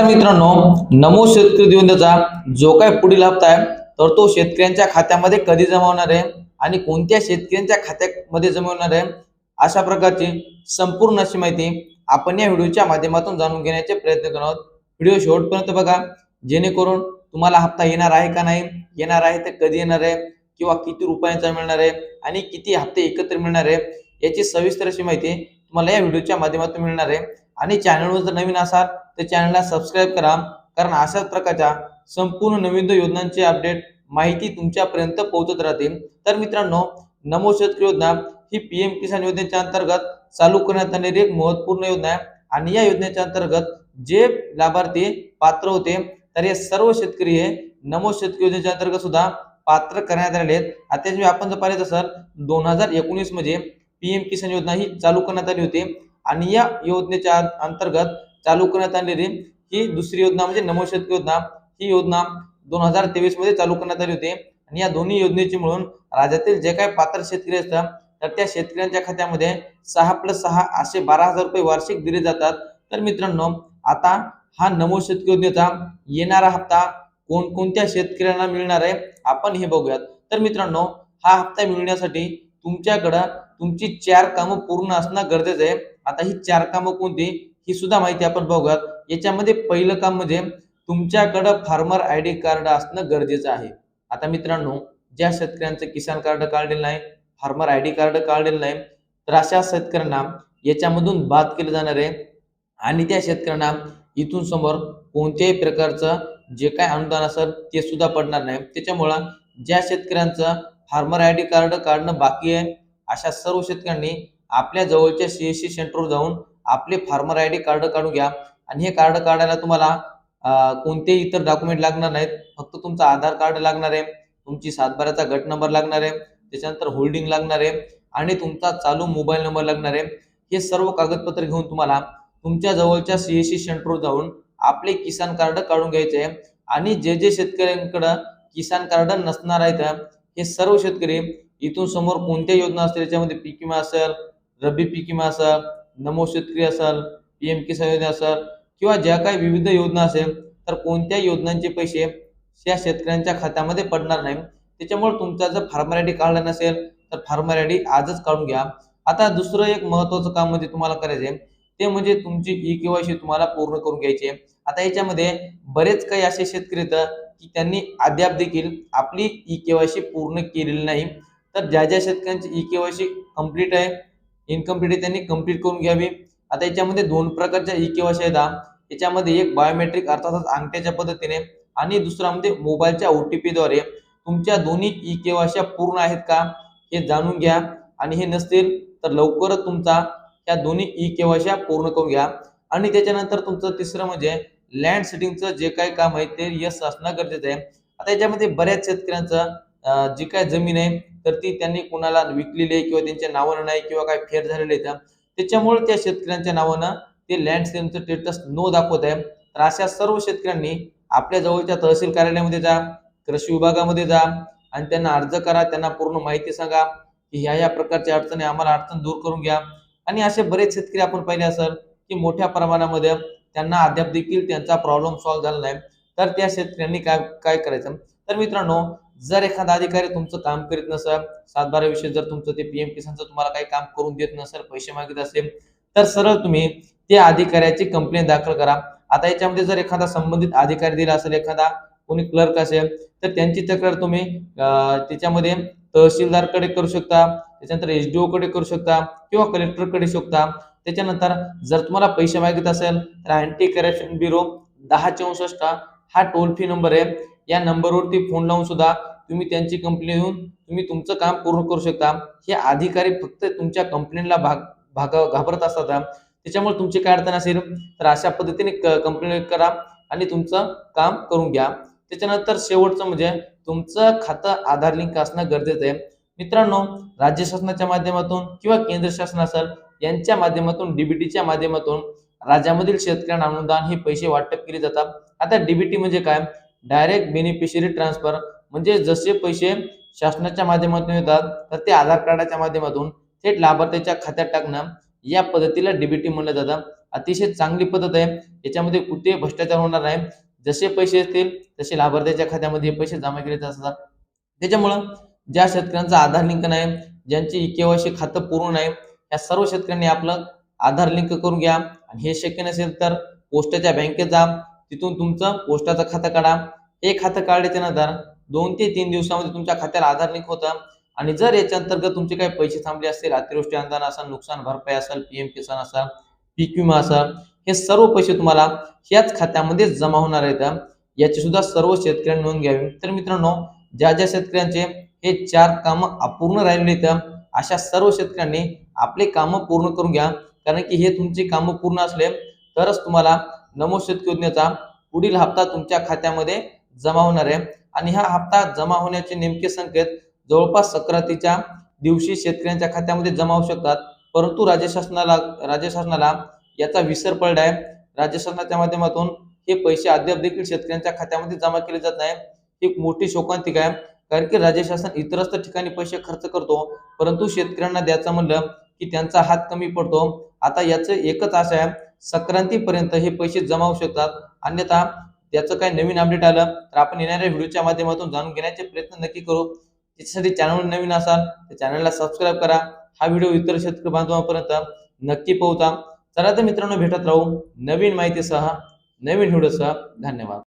नमस्कार मित्रांनो नमो शेतकरी योजनेचा जो काय पुढील हप्ता आहे तर तो शेतकऱ्यांच्या खात्यामध्ये कधी जमा होणार आहे आणि कोणत्या शेतकऱ्यांच्या खात्यामध्ये जमवणार आहे अशा प्रकारची संपूर्ण अशी माहिती आपण या व्हिडिओच्या माध्यमातून जाणून घेण्याचे प्रयत्न करणार आहोत. व्हिडिओ शेवटपर्यंत बघा जेणेकरून तुम्हाला हप्ता येणार आहे का नाही येणार आहे तर कधी येणार आहे किंवा किती रुपयांचा मिळणार आहे आणि किती हप्ते एकत्र मिळणार आहे याची सविस्तर अशी माहिती तुम्हाला या व्हिडिओच्या माध्यमातून मिळणार आहे. आणि चॅनलवर जर नवीन असाल तर चॅनलला सबस्क्राईब करा. कारण अशाच प्रकारच्या संपूर्ण नवीन योजनांचे अपडेट माहिती तुमच्यापर्यंत पोहोचत राहते तर मित्रांनो नमो शेतकरी योजना ही पीएम किसान योजनेच्या अंतर्गत चालू करण्यात आलेली एक महत्त्वपूर्ण योजना आहे. आणि या योजनेच्या अंतर्गत जे लाभार्थी पात्र होते तर हे सर्व शेतकरी हे नमो शेतकरी योजनेच्या अंतर्गत सुद्धा पात्र करण्यात आलेले आहेत. आता आपण जर पाहिलं तर दोन हजार एकोणीसमध्ये पीएम किसान योजना ही चालू करण्यात आली होती. आणि या योजनेच्या अंतर्गत चालू करण्यात आलेली ही दुसरी योजना म्हणजे नमो शेतकरी योजना ही योजना दोन हजार तेवीसमध्ये चालू करण्यात आली होती. आणि या दोन्ही योजनेची मिळून राज्यातील जे काही पात्र शेतकरी असतात तर त्या शेतकऱ्यांच्या खात्यामध्ये सहा प्लस सहा असे बारा हजार रुपये वार्षिक दिले जातात. तर मित्रांनो आता हा नमो शेतकरी योजनेचा येणारा हप्ता कोणकोणत्या शेतकऱ्यांना मिळणार आहे आपण हे बघूयात. तर मित्रांनो हा हप्ता मिळण्यासाठी तुमच्याकडं तुमची चार कामं पूर्ण असणं गरजेचं आहे. आता ही चार कामं कोणती? ही सुद्धा माहिती आपण बघूयात. याच्यामध्ये पहिलं काम म्हणजे तुमच्याकडं फार्मर आय डी कार्ड असणं गरजेचं आहे. आता मित्रांनो ज्या शेतकऱ्यांचं किसान कार्ड काढलेलं नाही फार्मर आय डी कार्ड काढलेलं नाही तर अशा शेतकऱ्यांना याच्यामधून बाद केलं जाणार आहे. आणि त्या शेतकऱ्यांना इथून समोर कोणत्याही प्रकारचं जे काय अनुदान असेल ते सुद्धा पडणार नाही. त्याच्यामुळं ज्या शेतकऱ्यांचं फार्मर आय डी कार्ड काढणं बाकी आहे अशा सर्व शेतकऱ्यांनी आपल्या जवळच्या सीएससी सेंटरवर जाऊन आपले फार्मर आय डी कार्ड काढून घ्या. आणि हे कार्ड काढायला तुम्हाला कोणतेही इतर डॉक्युमेंट लागणार नाहीत. फक्त तुमचं आधार कार्ड लागणार आहे. तुमची सातबाराचा गट नंबर लागणार आहे. त्याच्यानंतर होल्डिंग लागणार आहे. आणि तुमचा चालू मोबाईल नंबर लागणार आहे. हे सर्व कागदपत्र घेऊन तुम्हाला तुमच्या जवळच्या सीएससी सेंटरवर जाऊन आपले किसान कार्ड काढून घ्यायचे आहे. आणि जे जे शेतकऱ्यांकडं किसान कार्ड नसणार आहेत हे सर्व शेतकरी इथून समोर कोणत्या योजना असतील याच्यामध्ये पीक विमा असेल रब्बी पीक विमा असेल नमो शेतकरी असेल पीएम किसान योजना असेल किंवा ज्या काही विविध योजना असेल तर कोणत्या योजनांचे पैसे त्या शेतकऱ्यांच्या खात्यामध्ये पडणार नाही. त्याच्यामुळे तुमचा जर फार्मर आय डी काढला नसेल तर फार्मर आय डी आजच काढून घ्या. आता दुसरं एक महत्वाचं काम म्हणजे तुम्हाला करायचं आहे ते म्हणजे तुमची ई केवायसी तुम्हाला पूर्ण करून घ्यायची आहे. आता याच्यामध्ये बरेच काही असे शेतकरी की त्यांनी अद्याप देखील आपली ई केवायसी पूर्ण केलेली नाही. तर ज्या ज्या शेतकऱ्यांची ई केवायसी कंप्लीट आहे इनकम्प्लीट आहे त्यांनी कंप्लीट करून घ्यावी. आता याच्यामध्ये दोन प्रकारच्या ई केवायसी आहेत याच्यामध्ये एक बायोमेट्रिक अर्थातच अंगठ्याच्या पद्धतीने आणि दुसरा म्हणजे मोबाईलच्या ओ टी पीद्वारे तुमच्या दोन्ही ई केवायसी पूर्ण आहेत का हे जाणून घ्या. आणि हे नसतील तर लवकरच तुमचा या दोन्ही ई केवायसी पूर्ण करून घ्या. आणि त्याच्यानंतर तुमचं तिसरं म्हणजे लँड सेटिंगचं जे काही काम आहे ते यश असणं गरजेचं आहे. आता याच्यामध्ये बऱ्याच शेतकऱ्यांचं जी काय जमीन आहे तर ती त्यांनी कुणाला विकलेली आहे किंवा त्यांच्या नावानं नाही किंवा काय फेर झालेले आहेत त्याच्यामुळे त्या शेतकऱ्यांच्या नावानं ते लँड स्टेमचं स्टेटस नो दाखवत आहे. तर अशा सर्व शेतकऱ्यांनी आपल्या जवळच्या तहसील कार्यालयामध्ये जा कृषी विभागामध्ये जा आणि त्यांना अर्ज करा त्यांना पूर्ण माहिती सांगा की ह्या ह्या प्रकारच्या अडचणी आम्हाला अडचण दूर करून घ्या. आणि असे बरेच शेतकरी आपण पाहिले असेल की मोठ्या प्रमाणामध्ये त्यांना अद्याप देखील त्यांचा प्रॉब्लेम सॉल्व्ह झाला नाही. तर त्या शेतकऱ्यांनी काय काय करायचं? तर मित्रांनो जर एखादा अधिकारी तुमचं काम करीत नसेल सातबारा विषय जर तुमचं ते पीएम किसानचं तुम्हाला काही काम करून देत नसेल पैसे मागित असेल तर सरळ तुम्ही त्या अधिकाऱ्याची कंप्लेंट दाखल करा. आता याच्यामध्ये जर एखादा संबंधित अधिकारी दिला असेल एखादा कोणी क्लर्क असेल तर त्यांची तक्रार तुम्ही त्याच्यामध्ये तहसीलदारकडे करू शकता त्याच्यानंतर एच डी कडे करू शकता किंवा कलेक्टरकडे शकता. त्याच्यानंतर जर तुम्हाला पैसे मागित असेल तर अँटी करप्शन ब्युरो दहा चौसष्ट हा टोल फ्री नंबर आहे. या नंबरवरती फोन लावून सुद्धा तुम्ही त्यांची कंप्लेंट येऊन तुम्ही तुमचं काम पूर्ण करू शकता. हे अधिकारी फक्त तुमच्या कंप्लेंटला भाग भाग घाबरत असतात. त्याच्यामुळे तुमची काय अडचण असेल तर अशा पद्धतीने कंप्लेंट करा आणि तुमचं काम करून घ्या. त्याच्यानंतर शेवटचं म्हणजे तुमचं खातं आधार लिंक असणं गरजेचं आहे. मित्रांनो राज्य शासनाच्या माध्यमातून किंवा केंद्र शासन असेल यांच्या माध्यमातून डीबीटीच्या माध्यमातून राज्यामधील शेतकऱ्यांना अनुदान हे पैसे वाटप केले जातात. आता डीबीटी म्हणजे काय? डायरेक्ट बेनिफिशरी ट्रान्सफर म्हणजे जसे पैसे शासनाच्या माध्यमातून येतात तर ते आधार कार्डाच्या माध्यमातून थेट लाभार्थ्याच्या खात्यात टाकणं या पद्धतीला डीबीटी म्हणलं जातं. अतिशय चांगली पद्धत आहे. याच्यामध्ये कुठेही भ्रष्टाचार होणार नाही. जसे पैसे असतील तसे लाभार्थ्याच्या खात्यामध्ये पैसे जमा केले जात असतात. त्याच्यामुळं ज्या शेतकऱ्यांचा आधार लिंक नाही ज्यांची केवायसी खातं पूर्ण नाही या सर्व शेतकऱ्यांनी आपलं आधार लिंक करून घ्या. आणि हे शक्य नसेल तर पोस्टाच्या बँकेत जा. तिथून तुमचं पोस्टाचं खातं काढा. हे खातं काढल्याच्या नंतर दोन ते तीन दिवसामध्ये तुमच्या खात्याला आधार लिंक होतं. आणि जर याच्या अंतर्गत तुमचे काही पैसे थांबले असतील अतिवृष्टी अनुदान असेल नुकसान भरपाई असेल पीएम किसान असेल पीक विमा असेल हे सर्व पैसे तुम्हाला ह्याच खात्यामध्ये जमा होणार आहेत. याची सुद्धा सर्व शेतकऱ्यांनी नोंद घ्यावी. तर मित्रांनो ज्या ज्या शेतकऱ्यांचे हे चार कामं अपूर्ण राहिलेले आहेत अशा सर्व शेतकऱ्यांनी आपले कामं पूर्ण करून घ्या. कारण की हे तुमचे कामं पूर्ण असले तरच तुम्हाला नमो शेतकरी योजनेचा पुढील हप्ता तुमच्या खात्यामध्ये जमा होणार आहे. आणि हा हप्ता जमा होण्याचे नेमके संकेत जवळपास संक्रांतीच्या दिवशी शेतकऱ्यांच्या खात्यामध्ये जमा होऊ शकतात. परंतु राज्य शासनाला राज्य शासनाला याचा विसर पडला आहे. राज्य शासनाच्या माध्यमातून हे पैसे अद्याप देखील शेतकऱ्यांच्या खात्यामध्ये जमा केले जात नाही. ही मोठी शोकांतिका आहे. कारण की राज्य शासन इतरच ठिकाणी पैसे खर्च करतो. परंतु शेतकऱ्यांना द्यायचं म्हणलं की त्यांचा हात कमी पडतो. आता याचं एकच आशा आहे. संक्रांतीपर्यंत हे पैसे जमा होऊ शकतात. अन्यथा त्याचं काही नवीन अपडेट आलं तर आपण येणाऱ्या व्हिडिओच्या माध्यमातून जाणून घेण्याचे प्रयत्न नक्की करू. त्याच्यासाठी चॅनल नवीन असाल तर चॅनलला सबस्क्राईब करा. हा व्हिडिओ इतर शेतकरी बांधवांपर्यंत नक्की पोहोचा. चला तर मित्रांनो भेटत राहू नवीन माहितीसह नवीन व्हिडिओसह. धन्यवाद.